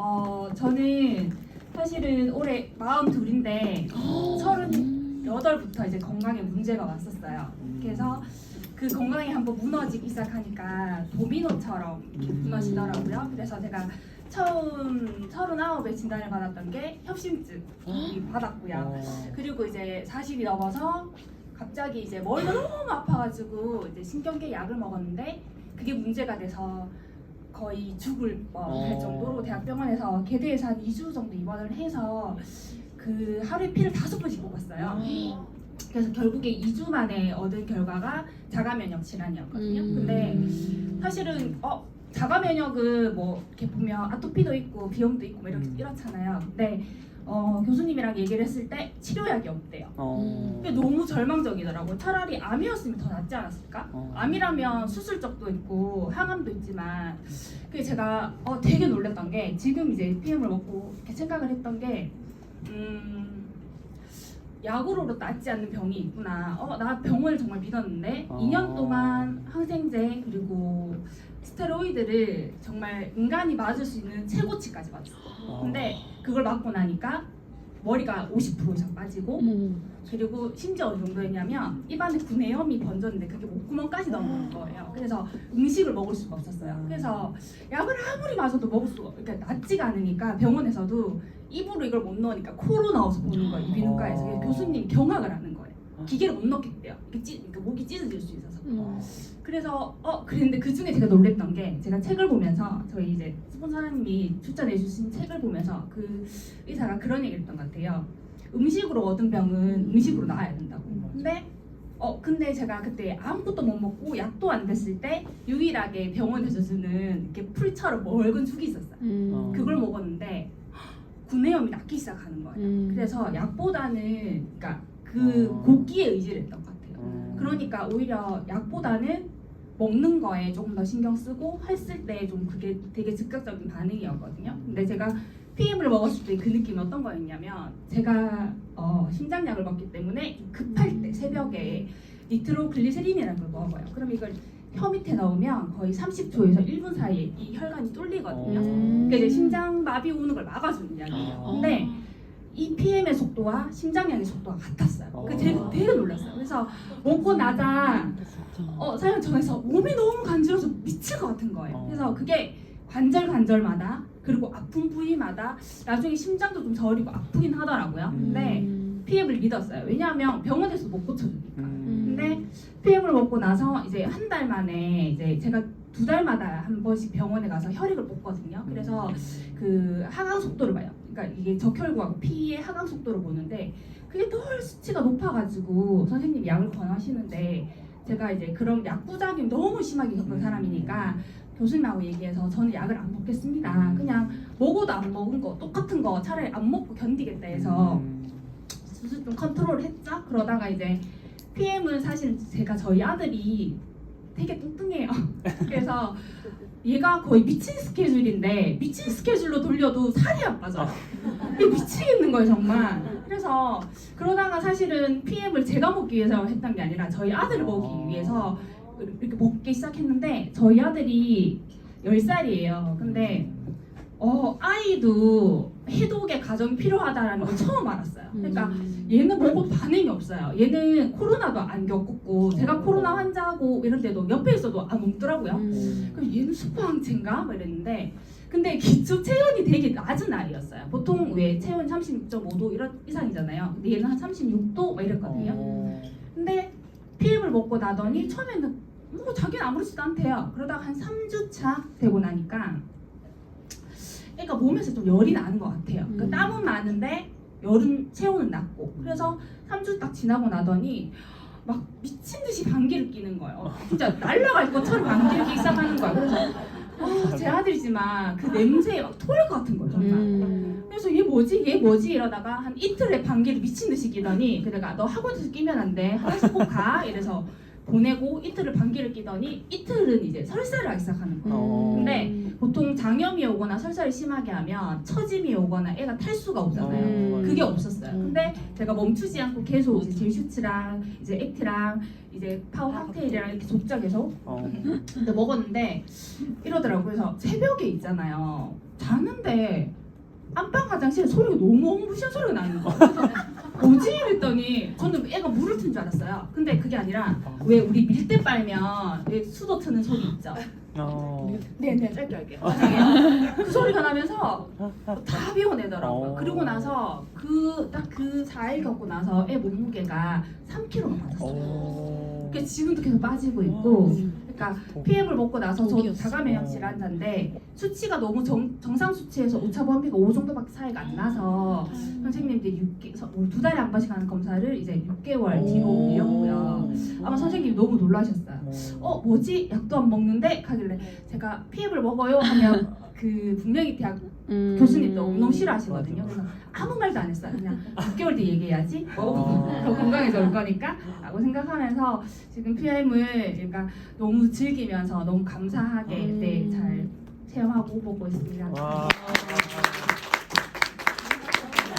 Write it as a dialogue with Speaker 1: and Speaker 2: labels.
Speaker 1: 어 저는 사실은 올해 마흔 둘인데 서른 여덟부터 이제 건강에 문제가 왔었어요. 그래서 그 건강이 한번 무너지기 시작하니까 도미노처럼 이렇게 무너지더라고요. 그래서 제가 처음 서른아홉에 진단을 받았던 게 협심증이 받았고요. 그리고 이제 40이 넘어서 갑자기 이제 머리가 너무 아파가지고 이제 신경계 약을 먹었는데 그게 문제가 돼서 거의 죽을 뻔할
Speaker 2: 어.
Speaker 1: 정도로 대학병원에서 개대에서 한 2주 정도 입원을 해서 그 하루에 피를 다섯 번씩 뽑았어요. 그래서 결국에 2주 만에 얻은 결과가 자가 면역 질환이었거든요.
Speaker 3: 음.
Speaker 1: 근데 사실은 어 자가 면역은 뭐 이렇게 보면 아토피도 있고 비염도 있고 뭐 이렇게
Speaker 2: 음.
Speaker 1: 이렇잖아요. 근데 어, 교수님이랑 얘기를 했을 때 치료약이 없대요.
Speaker 2: 어.
Speaker 1: 근데 너무 절망적이더라고요. 차라리 암이었으면 더 낫지 않았을까?
Speaker 2: 어.
Speaker 1: 암이라면 수술적도 있고 항암도 있지만 그 제가 어, 되게 놀랐던 게 지금 이제 PM을 먹고 이렇게 생각을 했던 게 음, 약으로도 낫지 않는 병이 있구나. 어, 나 병원을 정말 믿었는데
Speaker 2: 어.
Speaker 1: 2년 동안 항생제 그리고 스테로이드를 정말 인간이 맞을 수 있는 최고치까지 맞았어.
Speaker 2: 어.
Speaker 1: 근데 그걸 맞고 나니까 머리가 50% 이상 빠지고 그리고 심지어 어느 정도였냐면 입안에 구내염이 번졌는데 그게 목구멍까지 넘어온 거예요. 그래서 음식을 먹을 수가 없었어요. 그래서 약을 아무리 마셔도 먹을 수가 그러니까 낫지가 않으니까 병원에서도 입으로 이걸 못 넣으니까 코로 나와서 보는 거예요. 이비인후과에서
Speaker 2: 어.
Speaker 1: 교수님 경악을 하는 거예요. 기계를 못 넣겠대요. 이게 찌, 그러니까 목이 찢어질 수 있어서.
Speaker 2: 어.
Speaker 1: 그래서 어 그랬는데 그 중에 제가 놀랬던 게 제가 책을 보면서 저희 이제 스폰서님이 추천해 주신 책을 보면서 그 의사가 그런 얘기를 했던 것 같아요. 음식으로 얻은 병은 음식으로 나아야 된다고. 근데 어 근데 제가 그때 아무것도 못 먹고 약도 안 됐을 때 유일하게 병원에서 주는 이렇게 풀처럼 멀건 죽이 있었어요.
Speaker 2: 어.
Speaker 1: 그걸 먹었는데 구내염이 낫기 시작하는 거예요.
Speaker 3: 음.
Speaker 1: 그래서 약보다는 그러니까 그
Speaker 2: 어.
Speaker 1: 고기에 의지를 했던 것 같아요.
Speaker 2: 어.
Speaker 1: 그러니까 오히려 약보다는 먹는 거에 조금 더 신경 쓰고 했을 때 좀 그게 되게 즉각적인 반응이었거든요. 근데 제가 PM을 먹었을 때 그 느낌이 어떤 거였냐면 제가 어, 심장약을 먹기 때문에 급할 때 새벽에 니트로글리세린이라는 걸 먹어요. 그럼 이걸 혀 밑에 넣으면 거의 30초에서 1분 사이에 이 혈관이 뚫리거든요.
Speaker 3: 음.
Speaker 1: 그게 이제 심장 마비 오는 걸 막아주는 약이에요.
Speaker 2: 어.
Speaker 1: 근데 이 PM의 속도와 심장량의 속도가 같았어요. 그 되게,
Speaker 2: 어.
Speaker 1: 되게 놀랐어요. 그래서 먹고 나자 어, 사실 전에서 몸이 너무 간지러서 미칠 것 같은 거예요.
Speaker 2: 어.
Speaker 1: 그래서 그게 관절 관절마다 그리고 아픈 부위마다 나중에 심장도 좀 저리고 아프긴 하더라고요. 근데
Speaker 3: 음.
Speaker 1: PM을 믿었어요. 왜냐하면 병원에서 못 고쳐주니까.
Speaker 2: 음.
Speaker 1: 근데 PM을 먹고 나서 이제 한 달 만에 이제 제가 두 달마다 한 번씩 병원에 가서 혈액을 뽑거든요. 그래서 그 하강 속도를 봐요. 그러니까 이게 적혈구하고 피의 하강 속도를 보는데 그게 늘 수치가 높아가지고 선생님이 약을 권하시는데 제가 이제 그런 약 부작용 너무 심하게 겪은 사람이니까 교수님하고 얘기해서 저는 약을 안 먹겠습니다. 그냥 먹어도 안 먹은 거 똑같은 거 차라리 안 먹고 견디겠다 해서
Speaker 2: 음.
Speaker 1: 수술 좀 컨트롤을 했죠. 그러다가 이제 PM은 사실 제가 저희 아들이 되게 뚱뚱해요. 그래서 얘가 거의 미친 스케줄인데 미친 스케줄로 돌려도 살이 안 빠져요. 이게 미치겠는 거예요 정말. 그래서 그러다가 사실은 PM을 제가 먹기 위해서 했던 게 아니라 저희 아들을 먹기 위해서 이렇게 먹기 시작했는데 저희 아들이 10살이에요. 근데 어 아이도 해독의 과정이 필요하다라는 걸 처음 알았어요. 그러니까
Speaker 3: 음.
Speaker 1: 얘는 먹어도 반응이 없어요. 얘는 코로나도 안 겪었고 제가 코로나 환자고 이런 데도 옆에 있어도 안 먹더라고요.
Speaker 3: 음.
Speaker 1: 그럼 얘는 수포항체인가? 뭐 이랬는데 근데 기초 체온이 되게 낮은 아이였어요. 보통 왜 체온 36.5도 이런 이상이잖아요. 근데 얘는 한 36도 막 이랬거든요.
Speaker 2: 어.
Speaker 1: 근데 PM을 먹고 나더니 처음에는 뭐 자기는 아무렇지도 않대요. 그러다가 한 3주 차 되고 나니까 애가 몸에서 좀 열이 나는 것 같아요. 그러니까
Speaker 3: 음.
Speaker 1: 땀은 많은데 열은 체온은 낮고 그래서 3주 딱 지나고 나더니 막 미친 듯이 방귀를 끼는 거예요. 진짜 날아갈 것처럼 방귀를 끼기 시작하는 거예요. 그래서 아, 제 아들이지만 그 냄새에 막 토할 것 같은 거예요. 정말.
Speaker 3: 음.
Speaker 1: 그래서 얘 뭐지? 얘 뭐지? 이러다가 한 이틀에 방귀를 미친 듯이 끼더니 그 내가 너 학원에서 끼면 안 돼. 하나씩 꼭 가. 이래서 보내고 이틀을 방귀를 끼더니 이틀은 이제 설사를 하기 시작하는 거예요.
Speaker 2: 어.
Speaker 1: 근데 보통 장염이 오거나 설사를 심하게 하면 처짐이 오거나 애가 탈 수가 없잖아요.
Speaker 3: 음.
Speaker 1: 그게 없었어요.
Speaker 3: 음.
Speaker 1: 근데 제가 멈추지 않고 계속 이제 젤슈츠랑 이제 액티랑 이제 파워 칵테일이랑 이렇게 줬죠 계속.
Speaker 2: 어.
Speaker 1: 근데 먹었는데 이러더라고요. 그래서 새벽에 있잖아요. 자는데 안방 화장실에 소리가 너무 엉부시한 소리가 나는 거예요. 뭐지? 이랬더니 저는 애가 물을 튼 줄 알았어요. 근데 그게 아니라 왜 우리 밀대 빨면 왜 수도 트는 소리 있죠?
Speaker 2: 어.
Speaker 1: 네 네 짧게 할게요. 나중에 그 소리가 나면서 다 비워내더라고요.
Speaker 2: 어.
Speaker 1: 그리고 나서 그 딱 그 4일 겪고 나서 애 몸무게가 3kg가 빠졌어요.
Speaker 2: 어.
Speaker 1: 그게 지금도 계속 빠지고 있고 그러니까 PM을 먹고 나서 저
Speaker 3: 독이었어.
Speaker 1: 자가면역 질환자인데 수치가 너무 정, 정상 수치에서 오차 범위가 5 정도밖에 차이가 안 나서 선생님들이 6개, 두 달에 한 번씩 하는 검사를 이제 6개월 뒤로 밀렸고요. 아마 선생님이 너무 놀라셨어요. 어 뭐지 약도 안 먹는데 하길래 제가 PM을 먹어요 하면 그 분명히 대학
Speaker 3: 음.
Speaker 1: 교수님도 너무 싫어하시거든요. 그래서 아무 말도 안 했어요. 그냥 6개월 뒤 얘기해야지. 뭐
Speaker 2: 아.
Speaker 1: 더 건강해져 올 거니까.라고 생각하면서 지금 PM을 그러니까 너무 즐기면서 너무 감사하게
Speaker 3: 음.
Speaker 1: 네, 잘 체험하고 보고 있습니다.
Speaker 2: 와.